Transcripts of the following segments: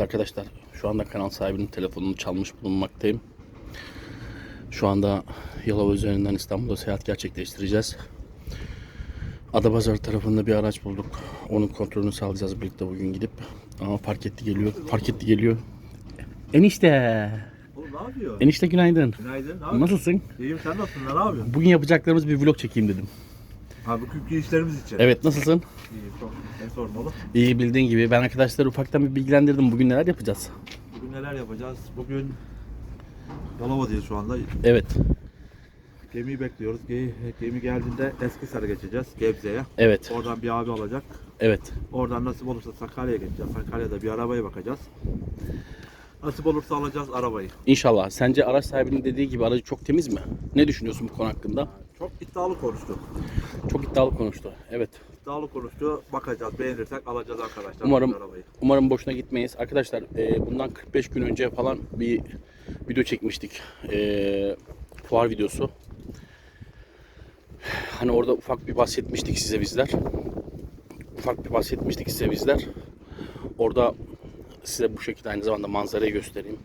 Evet arkadaşlar şu anda kanal sahibinin telefonunu çalmış bulunmaktayım. Şu anda Yalova üzerinden İstanbul'a seyahat gerçekleştireceğiz. Adapazarı tarafında bir araç bulduk. Onun kontrolünü sağlayacağız birlikte bugün gidip. Ama fark etti geliyor. Fark etti geliyor. Enişte. Oğlum ne yapıyor? Enişte günaydın. Günaydın. Ne yapıyorsun? Nasılsın? İyiyim sen nasılsın? Ne yapıyorsun? Bugün yapacaklarımız bir vlog çekeyim dedim. Abi bugünkü işlerimiz için. Evet nasılsın? İyi, çok en sormalı. İyi bildiğin gibi ben arkadaşları ufaktan bir bilgilendirdim. Bugün neler yapacağız? Bugün neler yapacağız? Bugün Yalova'dayız şu anda. Evet. Gemiyi bekliyoruz. Gemi, gemi geldiğinde Eskisar'a geçeceğiz. Gebze'ye. Evet. Oradan bir abi alacak. Evet. Oradan nasip olursa Sakarya'ya geçeceğiz. Sakarya'da bir arabaya bakacağız. Nasip olursa alacağız arabayı. İnşallah. Sence araç sahibinin dediği gibi aracı çok temiz mi? Ne düşünüyorsun bu konu hakkında? Çok iddialı konuştu. Çok iddialı konuştu. Evet. İddialı konuştu. Bakacağız. Beğenirsek alacağız arkadaşlar Umarım arabayı. umarım boşuna gitmeyiz. Arkadaşlar e, bundan 45 gün önce falan bir video çekmiştik. E, fuar videosu. Hani orada ufak bir bahsetmiştik size bizler. Ufak bir bahsetmiştik size bizler. Orada size bu şekilde aynı zamanda manzarayı göstereyim.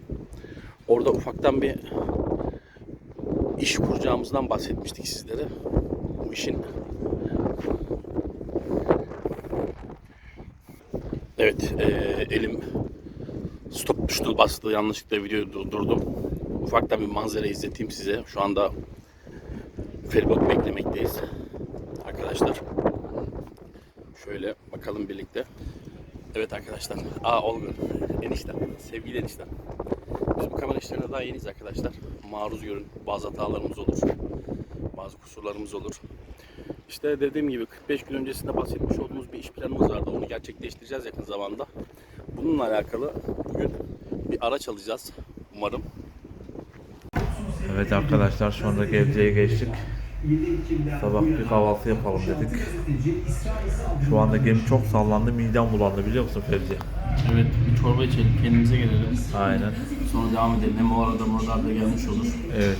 Orada ufaktan bir iş kuracağımızdan bahsetmiştik sizlere. Bu işin Evet, eee, elim stop tuşuna bastı. Yanlışlıkla videoyu durdurdum. Ufaktan bir manzara izleteyim size. Şu anda feribot beklemekteyiz. Arkadaşlar. Şöyle bakalım birlikte. Evet arkadaşlar. Aa Olgun. Eniştem. Sevgili eniştem. Biz bu kamera işlerine daha yeniyiz arkadaşlar. Maruz görün. Bazı hatalarımız olur. Bazı kusurlarımız olur. İşte dediğim gibi 45 gün öncesinde bahsetmiş olduğumuz bir iş planımız vardı. Onu gerçekleştireceğiz yakın zamanda. Bununla alakalı bugün bir araç alacağız. Umarım. Evet arkadaşlar anda Gebze'ye geçtik. Sabah bir kahvaltı yapalım dedik. Şu anda gemi çok sallandı, midem bulandı biliyor musun Fevzi? Evet bir çorba içelim kendimize gelelim. Aynen. Sonra devam edelim. Hem o arada Murat abi de gelmiş olur. Evet.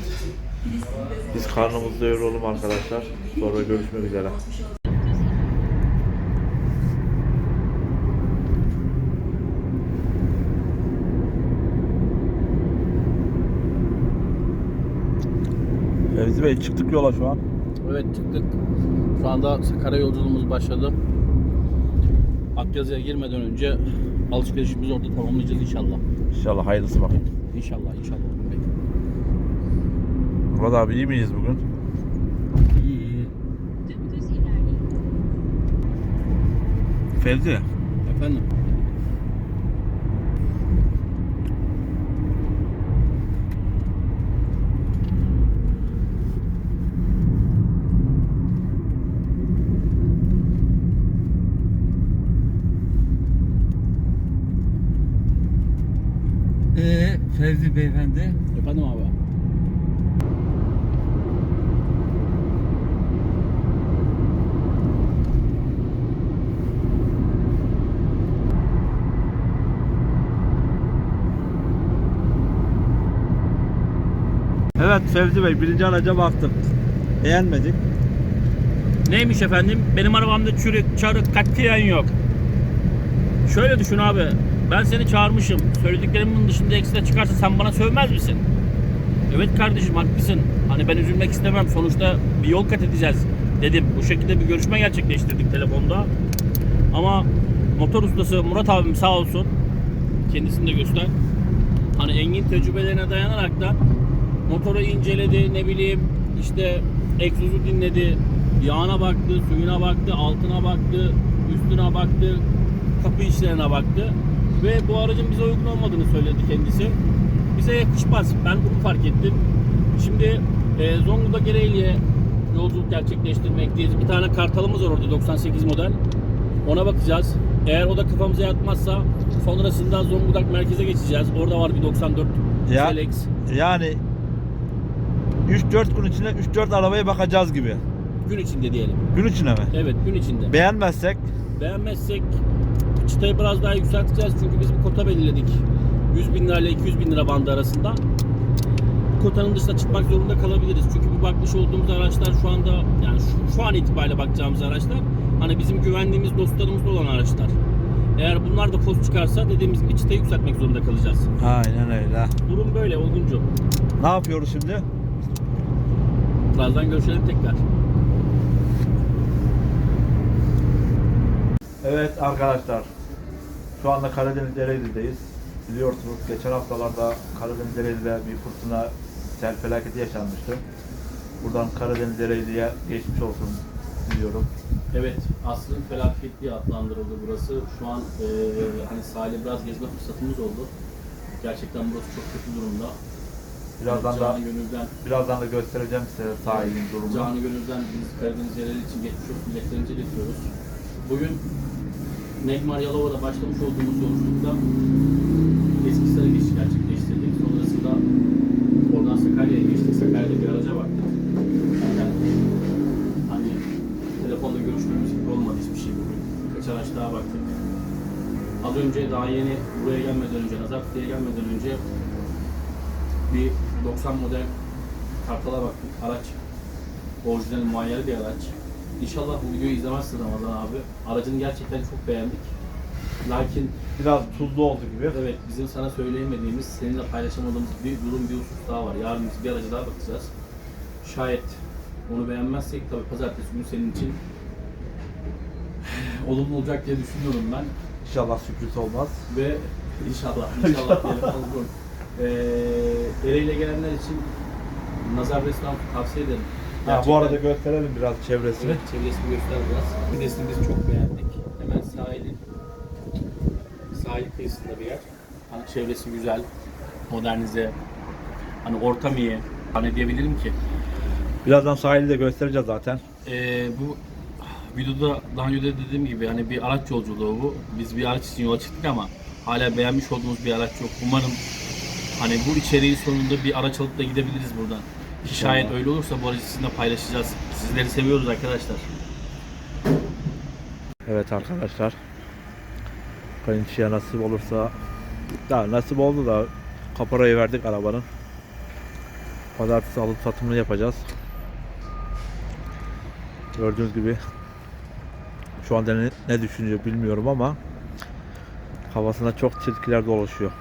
Biz karnımızı doyuralım arkadaşlar. Sonra görüşmek üzere. Fevzi Bey çıktık yola şu an. Evet çıktık. Şu anda Sakarya yolculuğumuz başladı. Akyazı'ya girmeden önce alışverişimizi orada tamamlayacağız inşallah. İnşallah hayırlısı bakayım. İnşallah inşallah. Murat abi iyi miyiz bugün? İyi iyi. Fevzi. Efendim? Ee, Fevzi Beyefendi, Efendim abi. Evet Fevzi Bey birinci araca baktık. Beğenmedik. Neymiş efendim? Benim arabamda çürük, çarık katiyen yok. Şöyle düşün abi. Ben seni çağırmışım. Söylediklerimin dışında ekstra çıkarsa sen bana sövmez misin? Evet kardeşim haklısın. Hani ben üzülmek istemem. Sonuçta bir yol kat edeceğiz dedim. Bu şekilde bir görüşme gerçekleştirdik telefonda. Ama motor ustası Murat abim sağ olsun. Kendisini de göster. Hani engin tecrübelerine dayanarak da motoru inceledi ne bileyim işte egzozu dinledi yağına baktı suyuna baktı altına baktı üstüne baktı kapı işlerine baktı ve bu aracın bize uygun olmadığını söyledi kendisi bize yakışmaz ben bunu fark ettim şimdi e, Zonguldak Ereğli'ye yolculuk gerçekleştirmekteyiz bir tane kartalımız var orada 98 model ona bakacağız eğer o da kafamıza yatmazsa sonrasında Zonguldak merkeze geçeceğiz orada var bir 94 Ya. Selex Yani 3-4 gün içinde 3-4 arabaya bakacağız gibi. gün içinde diyelim. Gün içine mi? Evet gün içinde. Beğenmezsek Beğenmezsek çıtayı biraz daha yükselteceğiz çünkü biz bir kota belirledik. 100 bin lira ile 200 bin lira bandı arasında. Bu kotanın dışına çıkmak zorunda kalabiliriz. Çünkü bu bakmış olduğumuz araçlar şu anda yani şu, şu an itibariyle bakacağımız araçlar hani bizim güvendiğimiz dostlarımız olan araçlar. Eğer bunlar da poz çıkarsa dediğimiz gibi çıtayı yükseltmek zorunda kalacağız. Aynen öyle. Durum böyle Olguncu. Ne yapıyoruz şimdi? Birazdan görüşelim tekrar. Evet arkadaşlar. Şu anda Karadeniz Ereğli'deyiz. Biliyorsunuz geçen haftalarda Karadeniz Ereğli'de bir fırtına sel felaketi yaşanmıştı. Buradan Karadeniz Ereğli'ye geçmiş olsun diliyorum. Evet, asrın felaketi diye adlandırıldı burası. Şu an eee hani sahile biraz gezme fırsatımız oldu. Gerçekten burası çok kötü durumda. Birazdan da gönülden, birazdan da göstereceğim size sahilin durumunu. canı gönülden biz Karadeniz yerleri için geçmiş olsun dileklerimizi iletiyoruz. Bugün Negmar Yalova'da başlamış olduğumuz yolculukta Eskişehir'e geçiş gerçekleştirdik. Sonrasında oradan Sakarya'ya geçtik. Sakarya'da bir araca baktık. Yani, hani telefonda görüşmemiz gibi olmadı hiçbir şey bugün. Birkaç araç daha baktık. Az önce daha yeni buraya gelmeden önce, Nazarlık'a gelmeden önce bir 90 model Kartal'a baktık. Araç orijinal muayyeli bir araç. İnşallah bu videoyu izlemezsin Ramazan abi. Aracını gerçekten çok beğendik. Lakin Biraz tuzlu oldu gibi. evet bizim sana söyleyemediğimiz, seninle paylaşamadığımız bir durum, bir husus daha var. Yarın biz bir araca daha bakacağız. Şayet onu beğenmezsek tabii pazartesi günü senin için olumlu olacak diye düşünüyorum ben. İnşallah sürpriz olmaz. Ve inşallah, inşallah diyelim olur. Ee, Ereğli'ye gelenler için Nazar Restoran tavsiye ederim. Ha, bu arada gösterelim biraz çevresini. Evet, çevresini göster biraz. Midesini biz çok beğendik. Hemen sahilin sahil kıyısında bir yer. Hani çevresi güzel, modernize. Hani ortam iyi. Hani diyebilirim ki Birazdan sahili de göstereceğiz zaten. ee, bu videoda daha önce de dediğim gibi hani bir araç yolculuğu bu. Biz bir araç için yola çıktık ama hala beğenmiş olduğumuz bir araç yok. Umarım hani bu içeriği sonunda bir araç alıp da gidebiliriz buradan. Şayet öyle olursa bu aracı sizinle paylaşacağız. Sizleri seviyoruz arkadaşlar. Evet arkadaşlar. Kayınçıya nasip olursa daha nasip oldu da kaparayı verdik arabanın. Pazartesi alıp satımını yapacağız. Gördüğünüz gibi şu anda ne, ne düşünüyor bilmiyorum ama kafasında çok tilkiler dolaşıyor.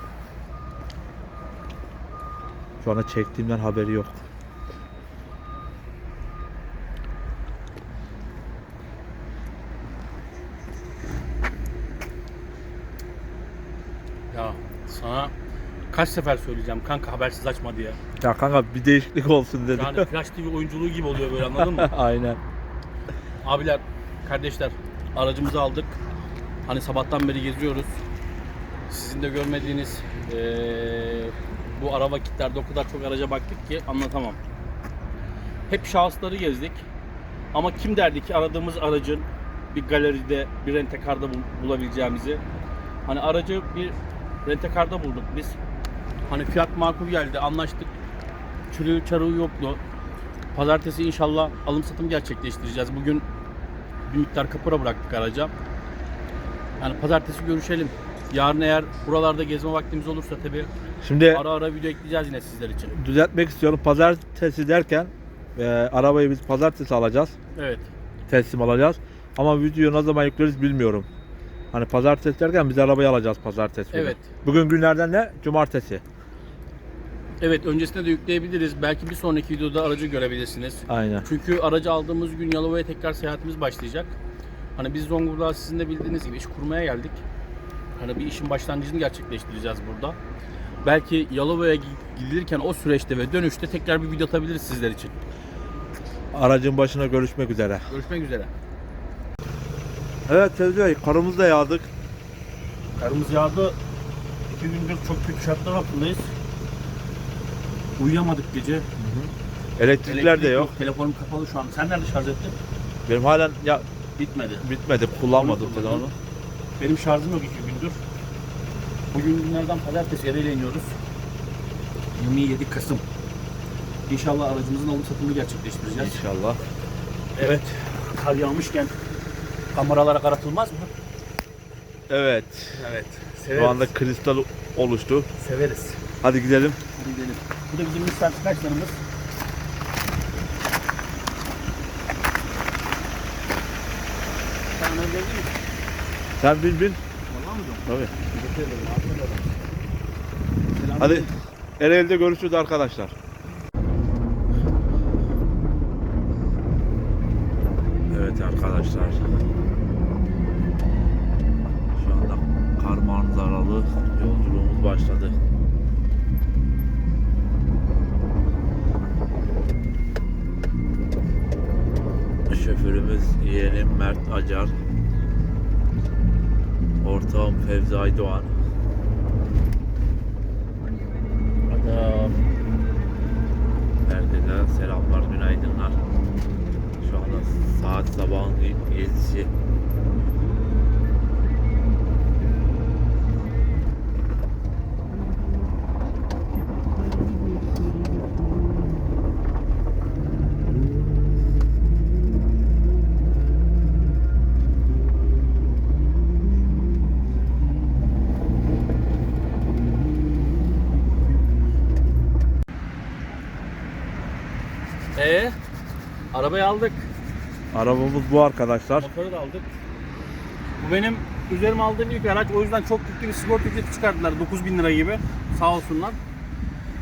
Şu anda çektiğimden haberi yok. Ya sana kaç sefer söyleyeceğim kanka habersiz açma diye. Ya kanka bir değişiklik olsun dedim. Yani Flash TV oyunculuğu gibi oluyor böyle anladın mı? Aynen. Abiler, kardeşler aracımızı aldık. Hani sabahtan beri geziyoruz. Sizin de görmediğiniz eee, bu ara vakitlerde o kadar çok araca baktık ki anlatamam. Hep şahısları gezdik. Ama kim derdi ki aradığımız aracın bir galeride, bir rentekarda bul- bulabileceğimizi. Hani aracı bir rentekarda bulduk biz. Hani fiyat makul geldi, anlaştık. Çürüğü çarığı yoktu. Pazartesi inşallah alım satım gerçekleştireceğiz. Bugün bir miktar kapora bıraktık araca. Yani pazartesi görüşelim. Yarın eğer buralarda gezme vaktimiz olursa tabii Şimdi ara ara video ekleyeceğiz yine sizler için. düzeltmek istiyorum. Pazartesi derken e, arabayı biz pazartesi alacağız. Evet. Teslim alacağız. Ama videoyu ne zaman yükleriz bilmiyorum. Hani pazartesi derken biz arabayı alacağız pazartesi günü. Evet. Bugün günlerden ne? Cumartesi. Evet öncesinde de yükleyebiliriz. Belki bir sonraki videoda aracı görebilirsiniz. Aynen. Çünkü aracı aldığımız gün Yalova'ya tekrar seyahatimiz başlayacak. Hani biz Zonguldak'a sizin de bildiğiniz gibi iş kurmaya geldik. Hani bir işin başlangıcını gerçekleştireceğiz burada. Belki Yalova'ya gidilirken o süreçte ve dönüşte tekrar bir video atabiliriz sizler için. Aracın başına görüşmek üzere. Görüşmek üzere. Evet Tezgah Bey, karımızı da yağdık. Karımız yağdı. İki gündür çok kötü şartlar altındayız. Uyuyamadık gece. Elektrikler de Elektrik yok. Telefonum kapalı şu an. Sen nerede şarj ettin? Benim halen ya Bitmedi. bitmedi. Kullanmadım Onu telefonu. Benim şarjım yok iki gündür. Bugün günlerden pazartesi Ereğli'ye iniyoruz. 27 Kasım. İnşallah aracımızın alım satımını gerçekleştireceğiz. İnşallah. Evet. Kar yağmışken kameralara karatılmaz mı? Evet. Evet. Şu anda kristal oluştu. severiz. Hadi gidelim. Hadi gidelim. Bu da bizim Skyline'ımız. Sen önden değil mi? Sen bin bin. Valla Tabii. Hadi Ereğli'de görüşürüz arkadaşlar. Evet arkadaşlar. Şu anda kar manzaralı yolculuğumuz başladı. Ortağım Fevzi Aydoğan. Adam. Herkese selamlar, günaydınlar. Şu anda saat sabahın 7'si. Ee, arabayı aldık. Arabamız bu arkadaşlar. Motoru da aldık. Bu benim üzerime aldığım ilk araç. O yüzden çok yüklü bir sigorta ücreti çıkardılar. 9000 lira gibi. Sağ olsunlar.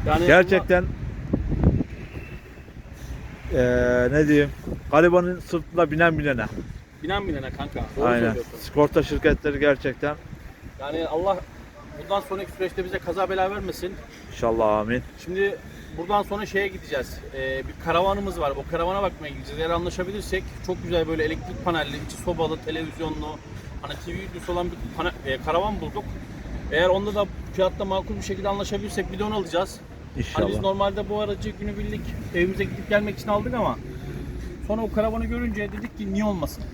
Yani Gerçekten eee ne diyeyim? Garibanın sırtına binen binene. buna Binen binene kanka. Doğru Aynen. Sigorta şirketleri gerçekten Yani Allah bundan sonraki süreçte bize kaza bela vermesin. inşallah amin. Şimdi buradan sonra şeye gideceğiz. Ee, bir karavanımız var. O karavana bakmaya gideceğiz. Eğer anlaşabilirsek çok güzel böyle elektrik panelli, içi sobalı, televizyonlu, hani TV videosu olan bir pane- e, karavan bulduk. Eğer onda da fiyatta makul bir şekilde anlaşabilirsek bir de onu alacağız. Hani biz İnşallah. normalde bu aracı günübirlik evimize gidip gelmek için aldık ama sonra o karavanı görünce dedik ki niye olmasın?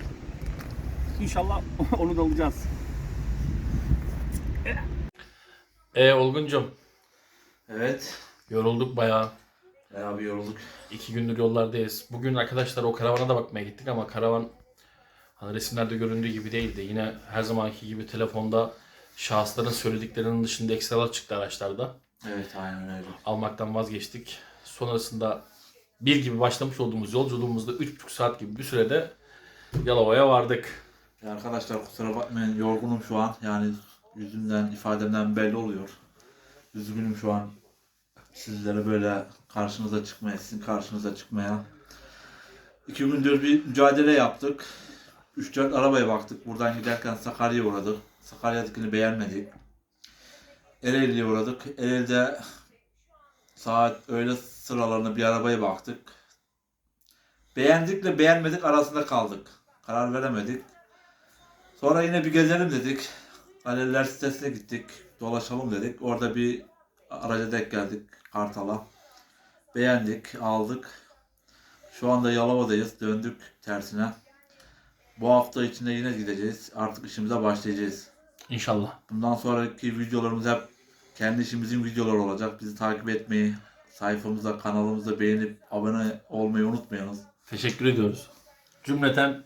İnşallah onu da alacağız. E Olguncum Evet. Yorulduk bayağı. Bayağı bir yorulduk. İki gündür yollardayız. Bugün arkadaşlar o karavana da bakmaya gittik ama karavan hani resimlerde göründüğü gibi değildi. Yine her zamanki gibi telefonda şahısların söylediklerinin dışında ekstralar çıktı araçlarda. Evet aynen öyle. Almaktan vazgeçtik. Sonrasında bir gibi başlamış olduğumuz yolculuğumuzda 3,5 saat gibi bir sürede Yalova'ya vardık. Ya arkadaşlar kusura bakmayın yorgunum şu an. Yani yüzümden, ifademden belli oluyor. Üzgünüm şu an. Sizlere böyle karşınıza çıkmaya, sizin karşınıza çıkmaya. İki gündür bir mücadele yaptık. 3-4 arabaya baktık. Buradan giderken Sakarya'ya uğradık. Sakarya'dakini beğenmedik. Ereğli'ye uğradık. Ereğli'de saat öğle sıralarında bir arabaya baktık. Beğendikle beğenmedik arasında kaldık. Karar veremedik. Sonra yine bir gezelim dedik. Galeriler sitesine gittik. Dolaşalım dedik. Orada bir araca denk geldik. Kartal'a. Beğendik, aldık. Şu anda Yalova'dayız. Döndük tersine. Bu hafta içinde yine gideceğiz. Artık işimize başlayacağız. İnşallah. Bundan sonraki videolarımız hep kendi işimizin videoları olacak. Bizi takip etmeyi, sayfamıza, kanalımıza beğenip abone olmayı unutmayınız. Teşekkür ediyoruz. Cümleten